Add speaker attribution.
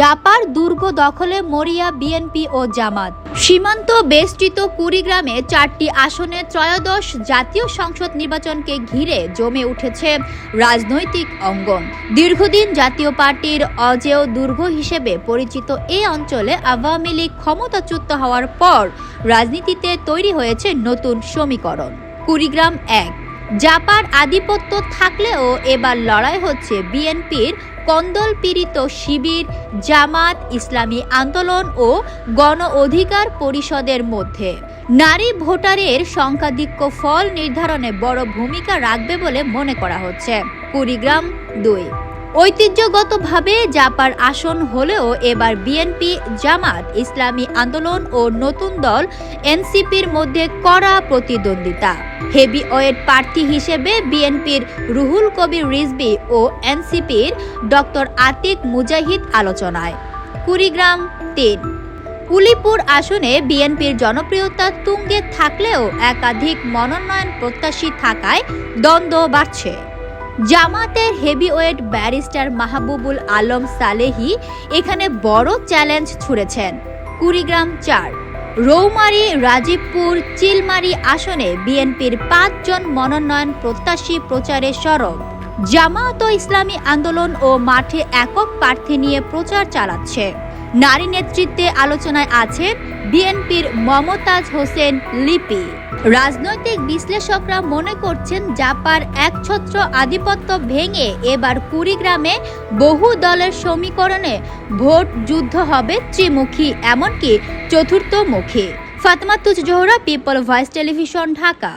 Speaker 1: জাপার দুর্গ দখলে মরিয়া বিএনপি ও জামাত। সীমান্ত বেষ্টিত কুড়িগ্রামে চারটি আসনে ত্রয়োদশ জাতীয় সংসদ নির্বাচনকে ঘিরে জমে উঠেছে রাজনৈতিক অঙ্গন। দীর্ঘদিন জাতীয় পার্টির অজেয় দুর্গ হিসেবে পরিচিত এই অঞ্চলে আওয়ামী লীগ ক্ষমতাচ্যুত হওয়ার পর রাজনীতিতে তৈরি হয়েছে নতুন সমীকরণ। কুড়িগ্রাম এক। জাপার আধিপত্য থাকলেও এবার লড়াই হচ্ছে বিএনপির কন্দল পীড়িত শিবির, জামাত, ইসলামী আন্দোলন ও গণ অধিকার পরিষদের মধ্যে। নারী ভোটারের সংখ্যাধিক্য ফল নির্ধারণে বড় ভূমিকা রাখবে বলে মনে করা হচ্ছে। কুড়িগ্রাম দুই। ঐতিহ্যগতভাবে জাপার আসন হলেও এবার বিএনপি, জামাত, ইসলামী আন্দোলন ও নতুন দল এনসিপির মধ্যে কড়া প্রতিদ্বন্দ্বিতা। হেভি ওয়েট প্রার্থী হিসেবে বিএনপির রুহুল কবির রিজবি ও এনসিপির ডক্টর আতিক মুজাহিদ আলোচনায়। কুড়িগ্রাম তিন। উলিপুর আসনে বিএনপির জনপ্রিয়তা তুঙ্গে থাকলেও একাধিক মনোনয়ন প্রত্যাশী থাকায় দ্বন্দ্ব বাড়ছে। জামাতের হেভিওয়েট ব্যারিস্টার মাহবুবুল আলম সালেহি এখানে বড় চ্যালেঞ্জ ছুড়েছেন। কুড়িগ্রাম চার, রৌমারি, রাজীবপুর, চিলমারি আসনে বিএনপির পাঁচজন মনোনয়ন প্রত্যাশী প্রচারে সরব। জামাত ও ইসলামী আন্দোলন ও মাঠে একক প্রার্থী নিয়ে প্রচার চালাচ্ছে। নারী নেতৃত্বে আলোচনায় আছেন বিএনপির মমতাজ হোসেন লিপি। রাজনৈতিক বিশ্লেষকরা মনে করছেন জাপার একছত্র আধিপত্য ভেঙে এবার কুড়িগ্রামে বহু দলের সমীকরণে ভোট যুদ্ধ হবে ত্রিমুখী, এমনকি চতুর্থমুখী। Fatema Tuz Zohra people voice television, Dhaka.